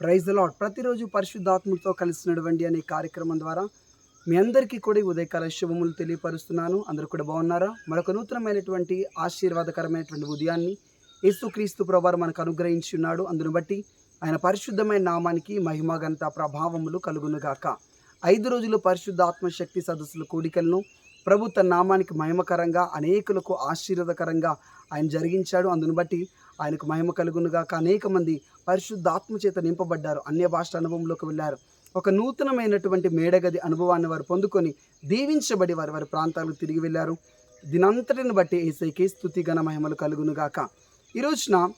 Praise lord ప్రతిరోజు పరిశుద్ధాత్మతో కలిసినటువంటి అనే కార్యక్రమం ద్వారా మీ అందరికీ కూడా ఈ ఉదయకాల శుభములు తెలియపరుస్తున్నాను. అందరూ కూడా బాగున్నారా? మరొక నూతనమైనటువంటి ఆశీర్వాదకరమైనటువంటి ఉదయాన్ని యేసుక్రీస్తు ప్రభారు మనకు అనుగ్రహించి ఉన్నాడు. అందును బట్టి ఆయన పరిశుద్ధమైన నామానికి మహిమ ప్రభావములు కలుగునుగాక ఐదు రోజులు పరిశుద్ధాత్మ శక్తి సదస్సుల కూడికలను ప్రభు తన నామానికి మహిమకరంగా అనేకులకు ఆశీర్వాదకరంగా ఆయన జరిగించాడు. అందును బట్టి ఆయనకు మహిమ కలుగునుగాక అనేక మంది పరిశుద్ధాత్మ చేత నింపబడ్డారు. అన్య భాష అనుభవంలోకి వెళ్ళారు. ఒక నూతనమైనటువంటి మేడగది అనుభవాన్ని వారు పొందుకొని దీవించబడి వారి వారి ప్రాంతాలకు తిరిగి వెళ్ళారు. దినంతటిని బట్టి ఏసైకి స్థుతి ఘన మహిమలు కలుగునుగాక ఈ రోజున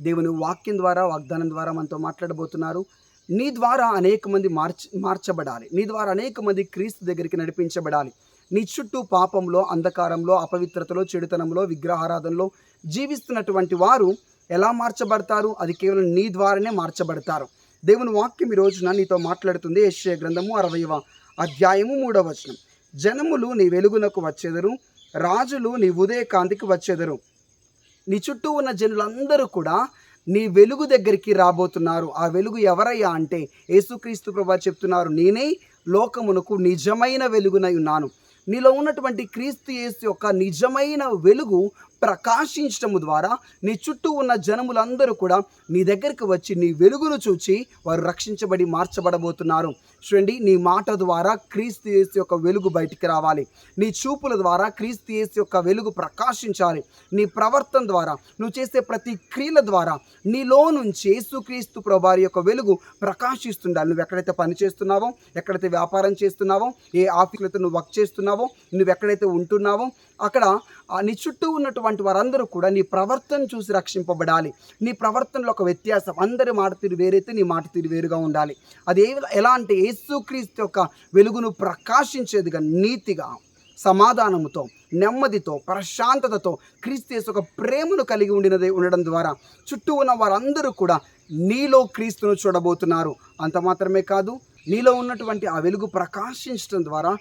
దేవుని వాక్యం ద్వారా వాగ్దానం ద్వారా మనతో మాట్లాడబోతున్నారు. నీ ద్వారా అనేక మంది మార్చ మార్చబడాలి. నీ ద్వారా అనేక మంది క్రీస్తు దగ్గరికి నడిపించబడాలి. నీ చుట్టూ పాపంలో అంధకారంలో అపవిత్రతలో చెడుతనంలో విగ్రహారాధనలో జీవిస్తున్నటువంటి వారు ఎలా మార్చబడతారు? అది కేవలం నీ ద్వారానే మార్చబడతారు. దేవుని వాక్యం ఈ రోజున నీతో మాట్లాడుతుంది. యెషయా గ్రంథము అరవైవ అధ్యాయము మూడవ వచనం. జనములు నీ వెలుగునకు వచ్చేదరు రాజులు నీ ఉదయ కాంతికి నీ చుట్టూ ఉన్న జనులందరూ కూడా నీ వెలుగు దగ్గరికి రాబోతున్నారు. ఆ వెలుగు ఎవరయ్యా అంటే యేసుక్రీస్తు ప్రభా చెప్తున్నారు. నేనే లోకమునకు నిజమైన వెలుగునై ఉన్నాను. నీలో ఉన్నటువంటి క్రీస్తు యేసు యొక్క నిజమైన వెలుగు ప్రకాశించటము ద్వారా నీ చుట్టూ ఉన్న జనములందరూ కూడా నీ దగ్గరికి వచ్చి నీ వెలుగును చూచి వారు రక్షించబడి మార్చబడబోతున్నారు. చూడండి నీ మాట ద్వారా క్రీస్తు యేసు యొక్క వెలుగు బయటికి రావాలి. నీ చూపుల ద్వారా క్రీస్తు యేసు యొక్క వెలుగు ప్రకాశించాలి. నీ ప్రవర్తన ద్వారా నువ్వు చేసే ప్రతి క్రియల ద్వారా నీలో నుంచి యేసుక్రీస్తు ప్రభారి యొక్క వెలుగు ప్రకాశిస్తుండాలి. నువ్వు ఎక్కడైతే పని చేస్తున్నావో ఎక్కడైతే వ్యాపారం చేస్తున్నావో ఏ ఆఫీసులతో నువ్వు వర్క్ చేస్తున్నావో నువ్వు ఎక్కడైతే ఉంటున్నావో అక్కడ నీ చుట్టూ ఉన్నటువంటి వారందరూ కూడా నీ ప్రవర్తన చూసి రక్షింపబడాలి. నీ ప్రవర్తనలో ఒక వ్యత్యాసం. అందరి మాట తీరు వేరైతే నీ మాట తీరు వేరుగా ఉండాలి. అది ఏ ఎలా అంటే యేసుక్రీస్తు యొక్క వెలుగును ప్రకాశించేదిగా నీతిగా సమాధానముతో నెమ్మదితో ప్రశాంతతతో క్రీస్తు యేసు ఒక ప్రేమను కలిగి ఉండినది ఉండడం ద్వారా చుట్టూ ఉన్న వారందరూ కూడా నీలో క్రీస్తును చూడబోతున్నారు. అంత మాత్రమే కాదు నీలో ఉన్నటువంటి ఆ వెలుగు ప్రకాశించడం ద్వారా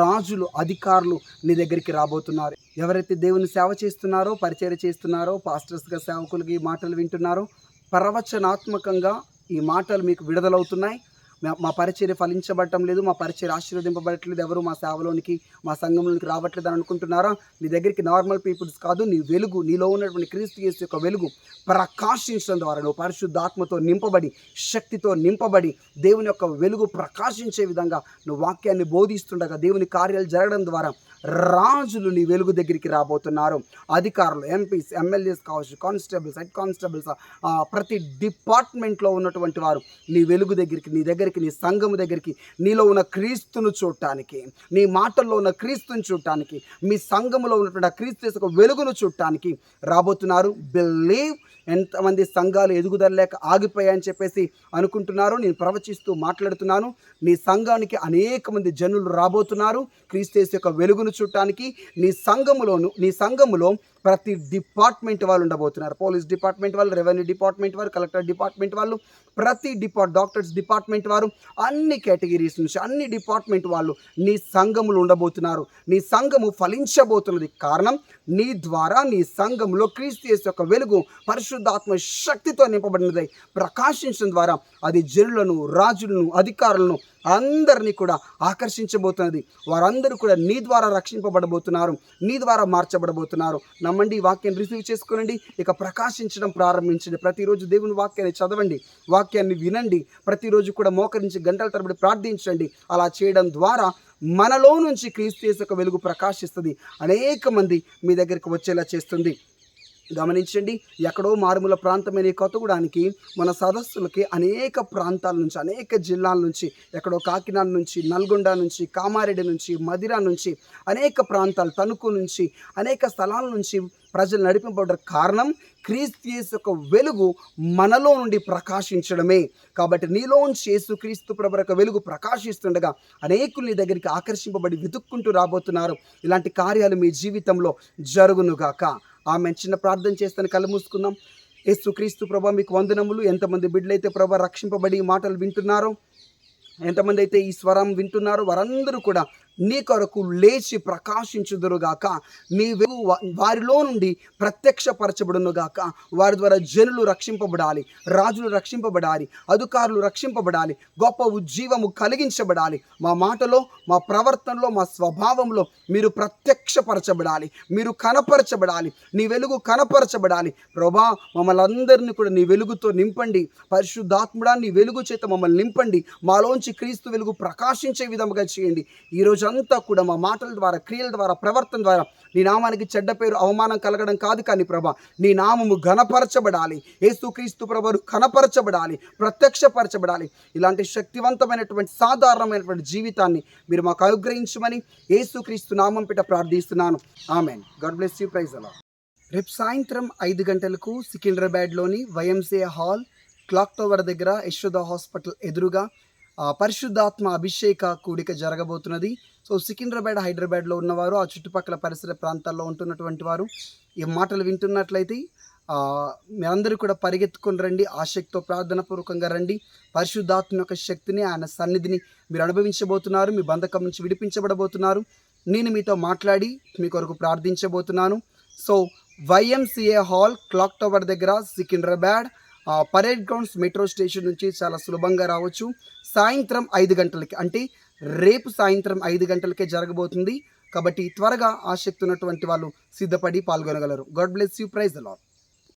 రాజులు అధికారులు నీ దగ్గరికి రాబోతున్నారు. ఎవరైతే దేవుని సేవ చేస్తున్నారో పరిచయం చేస్తున్నారో పాస్టర్స్గా సేవకులకి ఈ మాటలు వింటున్నారో ప్రవచనాత్మకంగా ఈ మాటలు మీకు విడుదలవుతున్నాయి. మా- పరిచర్య ఫలించబడటం లేదు మా పరిచర్య ఆశీర్వదింపబడట్లేదు ఎవరు మా సేవలోనికి మా సంఘంలోనికి రావట్లేదు అని అనుకుంటున్నారా? నీ దగ్గరికి నార్మల్ పీపుల్స్ కాదు నీ వెలుగు నీలో ఉన్నటువంటి క్రీస్తు యేసు యొక్క వెలుగు ప్రకాశించడం ద్వారా నువ్వు పరిశుద్ధాత్మతో నింపబడి శక్తితో నింపబడి దేవుని యొక్క వెలుగు ప్రకాశించే విధంగా నువ్వు వాక్యాన్ని బోధిస్తుండగా దేవుని కార్యాలు జరగడం ద్వారా రాజులు నీ వెలుగు దగ్గరికి రాబోతున్నారు. అధికారులు ఎంపీస్ ఎమ్మెల్యేస్ కావచ్చు కానిస్టేబుల్స్ హెడ్ కానిస్టేబుల్స్ ప్రతి డిపార్ట్మెంట్లో ఉన్నటువంటి వారు నీ వెలుగు దగ్గరికి నీ దగ్గరికి నీ సంఘము దగ్గరికి నీలో ఉన్న క్రీస్తును చూడటానికి నీ మాటల్లో ఉన్న క్రీస్తుని చూడటానికి మీ సంఘములో ఉన్నటువంటి ఆ క్రీస్తు యొక్క వెలుగును చూడటానికి రాబోతున్నారు. బిలీవ్ ఎంతమంది సంఘాలు ఎదుగుదల లేక ఆగిపోయాయని చెప్పేసి అనుకుంటున్నారు. నేను ప్రవచిస్తూ మాట్లాడుతున్నాను. నీ సంఘానికి అనేక మంది జనులు రాబోతున్నారు. క్రీస్తు యొక్క వెలుగును చూడటానికి నీ సంఘములోను నీ సంఘములో ప్రతి డిపార్ట్మెంట్ వాళ్ళు ఉండబోతున్నారు. పోలీస్ డిపార్ట్మెంట్ వాళ్ళు రెవెన్యూ డిపార్ట్మెంట్ వారు కలెక్టర్ డిపార్ట్మెంట్ వాళ్ళు ప్రతి డిపార్ట్ డాక్టర్స్ డిపార్ట్మెంట్ వారు అన్ని కేటగిరీస్ నుంచి అన్ని డిపార్ట్మెంట్ వాళ్ళు నీ సంఘములు ఉండబోతున్నారు. నీ సంఘము ఫలించబోతున్నది కారణం నీ ద్వారా నీ సంఘంలో క్రీస్తు యేసు యొక్క వెలుగు పరిశుద్ధాత్మ శక్తితో నింపబడినదై. ప్రకాశించడం ద్వారా అది జనులను రాజులను అధికారులను అందరినీ కూడా ఆకర్షించబోతున్నది. వారందరూ కూడా నీ ద్వారా రక్షింపబడబోతున్నారు. నీ ద్వారా మార్చబడబోతున్నారు. నమ్మండి ఈ వాక్యాన్ని రిసీవ్ చేసుకోనండి ఇక ప్రకాశించడం ప్రారంభించండి. ప్రతిరోజు దేవుని వాక్యాన్ని చదవండి వాక్యాన్ని వినండి ప్రతిరోజు కూడా మోకరించి గంటల తరబడి ప్రార్థించండి. అలా చేయడం ద్వారా మనలో నుంచి క్రీస్తు యొక్క వెలుగు ప్రకాశిస్తుంది. అనేక మంది మీ దగ్గరికి వచ్చేలా చేస్తుంది. గమనించండి ఎక్కడో మారుమూల ప్రాంతమైన కొత్తగూడానికి మన సదస్సులకి అనేక ప్రాంతాల నుంచి అనేక జిల్లాల నుంచి ఎక్కడో కాకినాడ నుంచి నల్గొండ నుంచి కామారెడ్డి నుంచి మదిర నుంచి అనేక ప్రాంతాలు తణుకు నుంచి అనేక స్థలాల నుంచి ప్రజలు నడిపింపబడ్డ కారణం క్రీస్తు యొక్క వెలుగు మనలో నుండి ప్రకాశించడమే. కాబట్టి నీలోంచి యేసు క్రీస్తు ప్రభు యొక్క వెలుగు ప్రకాశిస్తుండగా అనేకులు నీ దగ్గరికి ఆకర్షింపబడి వెతుక్కుంటూ రాబోతున్నారు. ఇలాంటి కార్యాలు మీ జీవితంలో జరుగునుగాక. ఆమె చిన్న ప్రార్థన చేస్తాను కళ్ళు మూసుకుందాం. యేసు క్రీస్తు ప్రభా మీకు వందనములు. ఎంతమంది బిడ్డలైతే ప్రభా రక్షింపబడి మాటలు వింటున్నారో ఎంతమంది అయితే ఈ స్వరం వింటున్నారో వారందరూ కూడా నీ కొరకు లేచి ప్రకాశించుదురుగాక. నీ వెలుగు వారిలో నుండి ప్రత్యక్షపరచబడునుగాక వారి ద్వారా జనులు రక్షింపబడాలి రాజులు రక్షింపబడాలి అధికారులు రక్షింపబడాలి గొప్ప ఉజ్జీవము కలిగించబడాలి. మా మాటలో మా ప్రవర్తనలో మా స్వభావంలో మీరు ప్రత్యక్షపరచబడాలి మీరు కనపరచబడాలి నీ వెలుగు కనపరచబడాలి. ప్రభా మమ్మల్ని అందరినీ కూడా నీ వెలుగుతో నింపండి. పరిశుద్ధాత్ముడా నీ వెలుగు చేత మమ్మల్ని నింపండి. మాలోంచి క్రీస్తు వెలుగు ప్రకాశించే విధముగా చేయండి. ఈ రోజంతా కూడా మా మాటల ద్వారా క్రియల ద్వారా ప్రవర్తన ద్వారా నీ నామానికి చెడ్డ పేరు అవమానం కలగడం కాదు కానీ ప్రభా నీ నామము ఘనపరచబడాలి. యేసుక్రీస్తు ప్రభు కనపరచబడాలి ప్రత్యక్షపరచబడాలి. ఇలాంటి శక్తివంతమైనటువంటి సాధారణమైనటువంటి జీవితాన్ని మీరు మాకు అనుగ్రహించమని యేసుక్రీస్తు నామం పిట ప్రార్థిస్తున్నాను. Amen. God bless you. Praise అలా రేపు సాయంత్రం ఐదు గంటలకు సికింద్రాబాద్లోని వైఎంసీఏ హాల్ క్లాక్ టవర్ దగ్గర యశోద హాస్పిటల్ ఎదురుగా పరిశుద్ధాత్మ అభిషేక కూడిక జరగబోతున్నది. సో సికింద్రాబాద్ హైదరాబాద్లో ఉన్నవారు ఆ చుట్టుపక్కల పరిసర ప్రాంతాల్లో ఉంటున్నటువంటి వారు ఈ మాటలు వింటున్నట్లయితే మీరందరూ కూడా పరిగెత్తుకొని రండి ఆసక్తితో ప్రార్థనపూర్వకంగా రండి. పరిశుద్ధాత్మ యొక్క శక్తిని ఆయన సన్నిధిని మీరు అనుభవించబోతున్నారు మీ బంధకం నుంచి విడిపించబడబోతున్నారు. నేను మీతో మాట్లాడి మీ కొరకు ప్రార్థించబోతున్నాను. So YMCA hall clock tower దగ్గర Secunderabad parade grounds metro station నుంచి చాలా సులభంగా రావచ్చు. సాయంత్రం ఐదు గంటలకి అంటే రేపు సాయంత్రం ఐదు గంటలకే జరగబోతుంది. కాబట్టి త్వరగా ఆసక్తి ఉన్నటువంటి వాళ్ళు సిద్ధపడి పాల్గొనగలరు. God bless you praise the